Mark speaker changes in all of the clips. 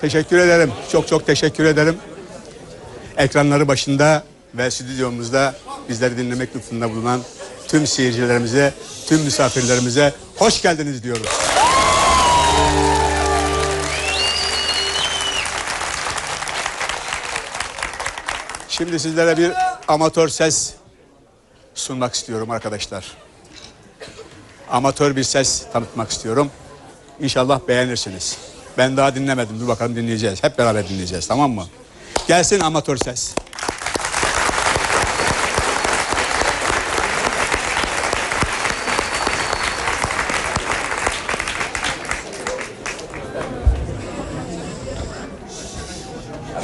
Speaker 1: Teşekkür ederim. Çok çok teşekkür ederim. Ekranları başında ve stüdyomuzda bizleri dinlemek lütfunda bulunan tüm seyircilerimize, tüm misafirlerimize hoş geldiniz diyoruz. Şimdi sizlere bir amatör ses sunmak istiyorum arkadaşlar. Amatör bir ses tanıtmak istiyorum. İnşallah beğenirsiniz. Ben daha dinlemedim. Dur bakalım dinleyeceğiz. Hep beraber dinleyeceğiz tamam mı? Gelsin amatör ses.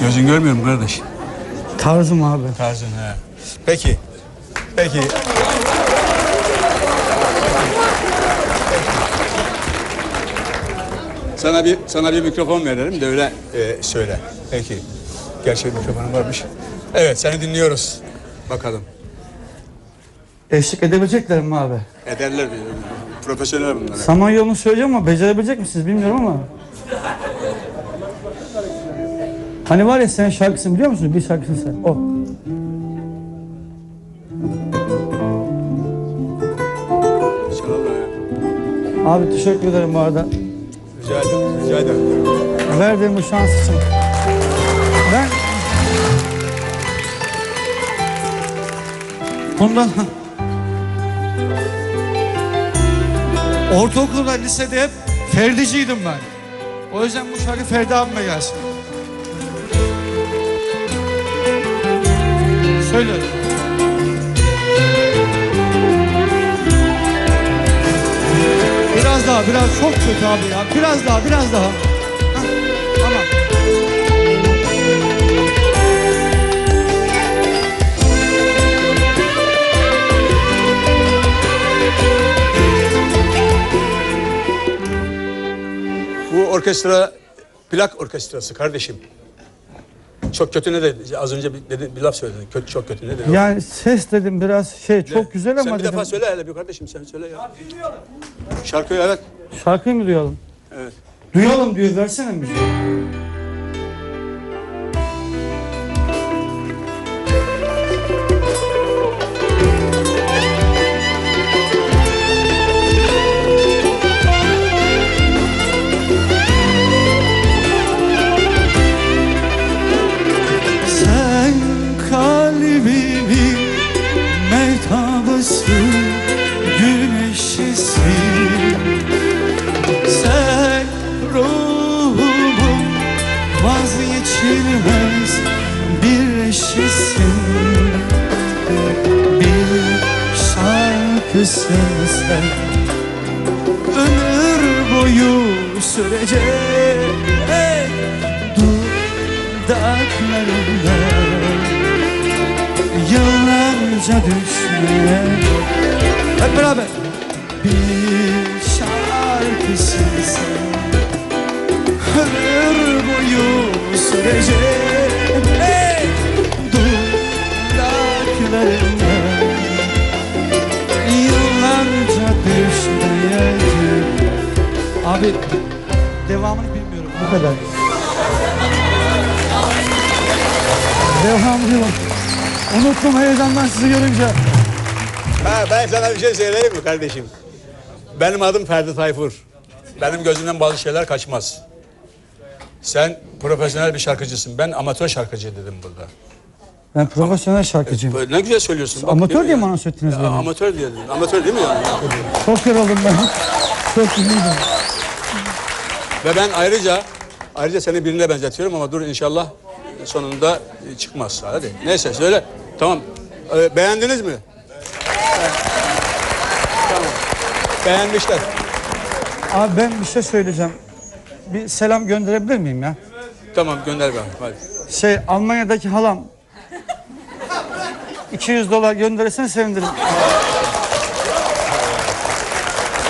Speaker 1: Gözün görmüyor mu kardeş?
Speaker 2: Tarzım abi.
Speaker 1: Tarzın he. Peki. Peki. Sana bir sana bir mikrofon verelim de öyle e, söyle. Peki. Gerçek mikrofonun varmış. Evet seni dinliyoruz. Bakalım.
Speaker 2: Eşlik edebilecekler mi abi?
Speaker 1: Ederler profesyonel bunlar.
Speaker 2: Samanyolu'nu söyleyeceğim ama becerebilecek misiniz bilmiyorum ama. Hani var ya sen şarkısını biliyor musun? Bir şarkısını sen. O. Abi teşekkür ederim bu arada.
Speaker 1: Rica ederim. Rica ederim.
Speaker 2: Verdiğin bu şans için. Ben... Bundan... Ortaokulda, lisede hep Ferdiciydim ben. O yüzden bu şarkı Ferdi abime gelsin. Söyle. Daha, biraz çok kötü abi ya. Biraz daha, biraz daha. Tamam.
Speaker 1: Bu orkestra plak orkestrası kardeşim. Çok kötü ne dedi? Az önce bir, dedi, bir laf söyledin. Kötü, çok kötü ne dedi?
Speaker 2: Yani ses dedim biraz şey çok güzel ama
Speaker 1: Sen bir
Speaker 2: dedim.
Speaker 1: defa söyle hele bir kardeşim sen söyle ya. Şarkıyı evet.
Speaker 2: Şarkıyı mı duyalım?
Speaker 1: Evet.
Speaker 2: Duyalım diyor versene müziği. Vazgeçilmez bir eşisin. Bir şarkısın sen Ömür boyu sürecek Dudaklarında Yıllarca düşmeye Hep beraber. Bir hey, Dudaklarında Yıllarca düşmeyecek Abi devamını bilmiyorum bu kadar Devamını yok Unuttum heyecandan sizi görünce
Speaker 1: Ha, ben sana bir şey söyleyeyim mi kardeşim? Benim adım Ferdi Tayfur. Benim gözümden bazı şeyler kaçmaz. Sen profesyonel bir şarkıcısın. Ben amatör şarkıcı dedim burada.
Speaker 2: Ben profesyonel şarkıcıyım
Speaker 1: Böyle ne güzel söylüyorsun. Bak,
Speaker 2: Amatör diye mi anons ettiniz beni?
Speaker 1: Amatör diye dedin. Amatör değil mi yani?
Speaker 2: Çok yoruldum ben Çok iyiydim
Speaker 1: Ve ben ayrıca ayrıca seni birine benzetiyorum ama dur inşallah sonunda çıkmaz. Hadi. Neyse söyle. Tamam. Ee, beğendiniz mi? Evet. Tamam. Beğenmişler.
Speaker 2: Abi ben bir şey söyleyeceğim Bir selam gönderebilir miyim ya?
Speaker 1: Tamam gönder ben. Hadi.
Speaker 2: Şey Almanya'daki halam 200 dolar gönderirsen sevinirim.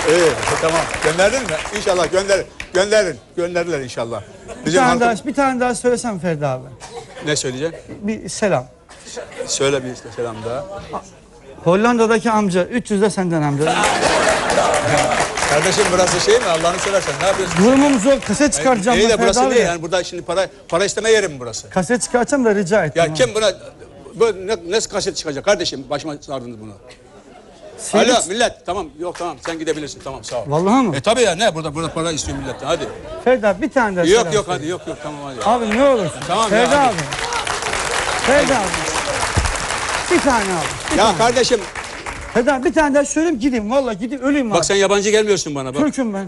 Speaker 1: İyi, tamam. Gönderdin mi? İnşallah gönder. Gönderin. Gönderdiler inşallah.
Speaker 2: Bir tane,
Speaker 1: halkım...
Speaker 2: daha, bir tane daha söylesem Ferdi abi.
Speaker 1: Ne söyleyeceksin?
Speaker 2: Bir selam.
Speaker 1: Söyle bir selam daha.
Speaker 2: Hollanda'daki amca 300 de senden amca.
Speaker 1: Kardeşim burası şey mi Allah'ını seversen ne yapıyorsun?
Speaker 2: Durumum zor. Kaset çıkaracağım.
Speaker 1: İyi
Speaker 2: ben
Speaker 1: de burası ne yani burada şimdi para para isteme yeri mi burası?
Speaker 2: Kaset çıkartacağım da rica ettim.
Speaker 1: Ya
Speaker 2: abi.
Speaker 1: kim buna bu ne, ne kaset çıkacak kardeşim başıma sardınız bunu.
Speaker 2: Seyret-
Speaker 1: Alo millet tamam yok tamam sen gidebilirsin tamam sağ ol.
Speaker 2: Vallahi mı?
Speaker 1: E tabii ya ne burada burada para istiyor milletten hadi.
Speaker 2: Ferdi abi bir tane daha
Speaker 1: Yok yok hadi yok yok tamam hadi.
Speaker 2: Abi ne olursun.
Speaker 1: Tamam ya,
Speaker 2: Ferdi
Speaker 1: hadi.
Speaker 2: abi. Ferdi abi. Bir tane abi.
Speaker 1: Ya kardeşim
Speaker 2: Abi bir tane daha söyleyeyim gideyim. Vallahi gideyim öleyim abi.
Speaker 1: bak sen yabancı gelmiyorsun bana bak.
Speaker 2: Türk'üm ben.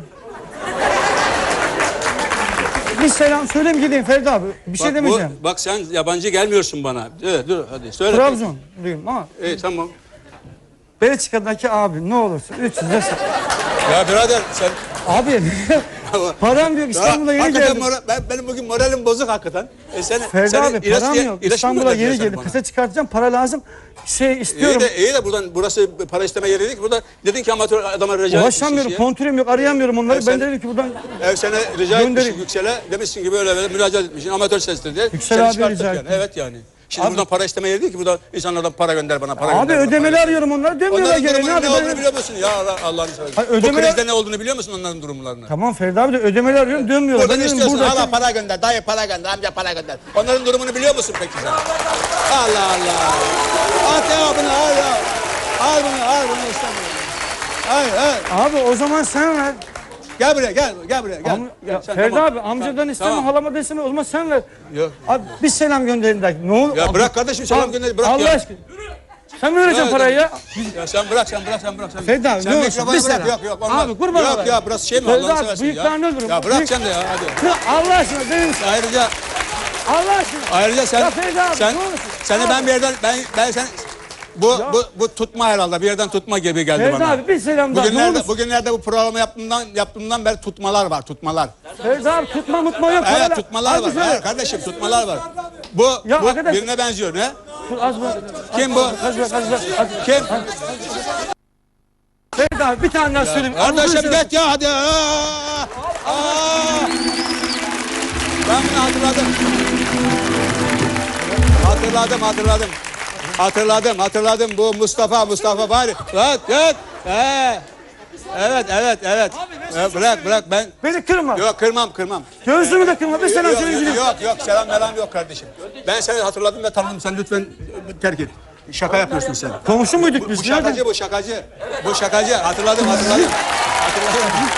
Speaker 2: Bir selam söyleyeyim gideyim Ferdi abi. Bir şey
Speaker 1: Bak, bu-
Speaker 2: demeyeceğim.
Speaker 1: bak sen yabancı gelmiyorsun bana. Evet dur hadi söyle.
Speaker 2: Trabzon duyayım ama
Speaker 1: İyi tamam.
Speaker 2: Belçika'daki abi ne olursun 300 lira.
Speaker 1: Ya birader sen
Speaker 2: Abi param yok İstanbul'a yeni
Speaker 1: hakikaten
Speaker 2: geldim.
Speaker 1: mora- ben, benim bugün moralim bozuk hakikaten. E sen,
Speaker 2: Ferdi
Speaker 1: sen
Speaker 2: abi
Speaker 1: ilaç
Speaker 2: param yok. İstanbul'a yeni geldim. Kaset çıkartacağım para lazım. Şey
Speaker 1: İyi
Speaker 2: istiyorum.
Speaker 1: de, iyi de buradan burası para isteme yeri değil ki. Burada dedin ki amatör adama rica
Speaker 2: Ulaşamıyorum, kontürüm yok, arayamıyorum onları.
Speaker 1: Ya
Speaker 2: ben
Speaker 1: sen-
Speaker 2: dedim ki buradan
Speaker 1: Ev sana rica etmişsin Yüksel'e. Demişsin ki böyle böyle müracaat etmişsin. Amatör sestir diye.
Speaker 2: Yüksel abi rica
Speaker 1: yani. Evet yani. Şimdi
Speaker 2: Abi-
Speaker 1: buradan para isteme yeri değil ki. Burada insanlardan para gönder bana, para
Speaker 2: abi
Speaker 1: gönder bana,
Speaker 2: ödemeli
Speaker 1: para
Speaker 2: arıyorum onları. Demiyorlar
Speaker 1: Onların
Speaker 2: gene ne
Speaker 1: durumunun ne
Speaker 2: abi
Speaker 1: olduğunu biliyor musun? Ya Allah- Allah'ını seversen.
Speaker 2: Hayır,
Speaker 1: Bu
Speaker 2: ödemeler-
Speaker 1: krizde ne olduğunu biliyor musun onların durumlarını?
Speaker 2: Tamam Ferdi abi de ödemeli arıyorum dönmüyorlar.
Speaker 1: Buradan
Speaker 2: Ben dedim,
Speaker 1: istiyorsun.
Speaker 2: buradaki-
Speaker 1: Allah para gönder, dayı para gönder, amca para gönder. Onların durumunu biliyor musun peki sen? Allah Allah. At ya bunu al ya. Al bunu, al bunu istemiyorum. Hayır, hayır.
Speaker 2: Abi o zaman sen ver.
Speaker 1: Gel buraya, gel, gel buraya, gel.
Speaker 2: Am- ya,
Speaker 1: sen
Speaker 2: Ferdi
Speaker 1: tamam.
Speaker 2: abi amcadan isteme,
Speaker 1: Tamam.
Speaker 2: halama da isteme. O zaman sen ver.
Speaker 1: Yok.
Speaker 2: Abi bir selam gönderin de. Ne olur?
Speaker 1: Ya
Speaker 2: Abi-
Speaker 1: bırak kardeşim, selam
Speaker 2: Abi,
Speaker 1: gönder, bırak
Speaker 2: Allah
Speaker 1: ya.
Speaker 2: aşkına. Sen mi vereceksin parayı ya?
Speaker 1: Ya sen bırak, sen bırak, sen bırak. Sen,
Speaker 2: Ferdi abi,
Speaker 1: sen
Speaker 2: ne olursun, bir
Speaker 1: bırak. Yok, yok, olmaz.
Speaker 2: Abi, kurban
Speaker 1: Yok ya, burası şey mi? Allah'ını
Speaker 2: abi,
Speaker 1: seversen
Speaker 2: bıyıklarını
Speaker 1: ya.
Speaker 2: öldürürüm.
Speaker 1: Ya bırak
Speaker 2: Bıyık-
Speaker 1: sen de ya, hadi.
Speaker 2: Ya Allah aşkına benim
Speaker 1: Ayrıca,
Speaker 2: Allah aşkına.
Speaker 1: ayrıca sen,
Speaker 2: Ya Ferdi abi,
Speaker 1: sen,
Speaker 2: ne olursun?
Speaker 1: seni ben bir yerden, ben, ben sen, bu, bu, bu tutma herhalde, bir yerden tutma gibi geldi
Speaker 2: Ferdi
Speaker 1: bana.
Speaker 2: abi bir selam daha ne
Speaker 1: Bugünlerde,
Speaker 2: olursun.
Speaker 1: bugünlerde bu programı yaptığımdan, yaptığımdan beri tutmalar var, tutmalar.
Speaker 2: Ferdi abi tutma mutma yok.
Speaker 1: Evet, tutmalar var. Evet, kardeşim, tutmalar var. Bu,
Speaker 2: Ya
Speaker 1: bu
Speaker 2: arkadaş-
Speaker 1: birine benziyor, ne?
Speaker 2: Az.
Speaker 1: Kim bu?
Speaker 2: Az
Speaker 1: Kim?
Speaker 2: Ferdi abi bir tane daha söyleyeyim.
Speaker 1: Kardeşim git ya hadi. Aa! Aa! Ben bunu hatırladım. Hatırladım, hatırladım. Hatırladım, hatırladım. Bu Mustafa, Mustafa bari. Git. Ee, Evet, evet, evet. Evet, bırak, bırak. Ben
Speaker 2: Beni kırma.
Speaker 1: yok kırmam, kırmam.
Speaker 2: Gözümü de kırma. Bir selam
Speaker 1: Yok,
Speaker 2: söyle
Speaker 1: yok, yok, yok, selam melam yok kardeşim. Ben seni hatırladım ve tanıdım. Sen lütfen terk et. Şaka yapıyorsun sen.
Speaker 2: Komşu muyduk
Speaker 1: Bu
Speaker 2: biz?
Speaker 1: şakacı, bu şakacı. Bu şakacı. Hatırladım, hatırladım. hatırladım.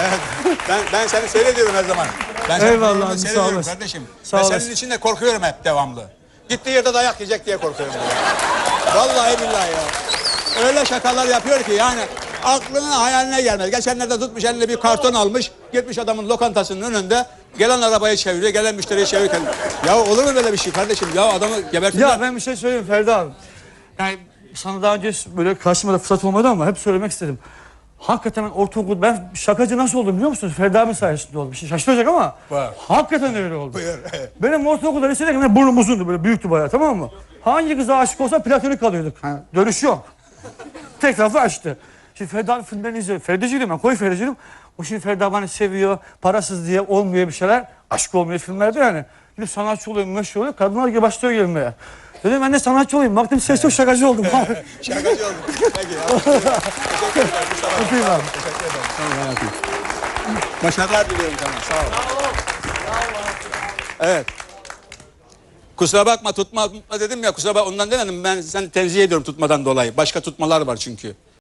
Speaker 1: evet. Ben, ben seni seyrediyorum her zaman. Ben seni
Speaker 2: Eyvallah abi, sağ olasın.
Speaker 1: kardeşim.
Speaker 2: Sağ
Speaker 1: ben
Speaker 2: olasın.
Speaker 1: senin için de korkuyorum hep devamlı. Gittiği yerde dayak yiyecek diye korkuyorum. Vallahi billahi ya. Öyle şakalar yapıyor ki yani aklına hayaline gelmez. Geçenlerde tutmuş eline bir karton almış. Gitmiş adamın lokantasının önünde. Gelen arabayı çeviriyor, gelen müşteriyi çevirirken. Ya olur mu böyle bir şey kardeşim? Ya adamı gebertirler.
Speaker 2: Ya ben bir şey söyleyeyim Ferdi abi. Yani sana daha önce böyle karşıma da fırsat olmadı ama hep söylemek istedim. Hakikaten ortaokul, ben şakacı nasıl oldum biliyor musunuz? Ferdi abi sayesinde oldu. Bir şey şaşıracak ama
Speaker 1: Var.
Speaker 2: hakikaten öyle oldu. Benim ortaokulda lisedeyken burnum uzundu böyle büyüktü bayağı tamam mı? Hangi kıza aşık olsa platonik kalıyorduk. Ha, dönüş yok. Tek tarafı açtı. Şimdi Ferdi abi filmlerini izliyor. Ferdiciydim ben, koyu Ferdiciydim. O şimdi Ferdi abi hani seviyor, parasız diye olmuyor bir şeyler. Aşk olmuyor filmlerde yani. Gidip sanatçı oluyor, meşhur oluyor. Kadınlar gibi başlıyor gelmeye. Dedim ben de sanatçı olayım. Baktım ses yok şakacı oldum.
Speaker 1: Şakacı oldum. Peki. Teşekkür ederim.
Speaker 2: Öpeyim abi.
Speaker 1: Teşekkür ederim. Tamam hayatım. Başarılar diliyorum sana. Sağ ol. Evet. Kusura bakma tutma, tutma dedim ya kusura bakma ondan demedim ben seni tenzih ediyorum tutmadan dolayı. Başka tutmalar var çünkü.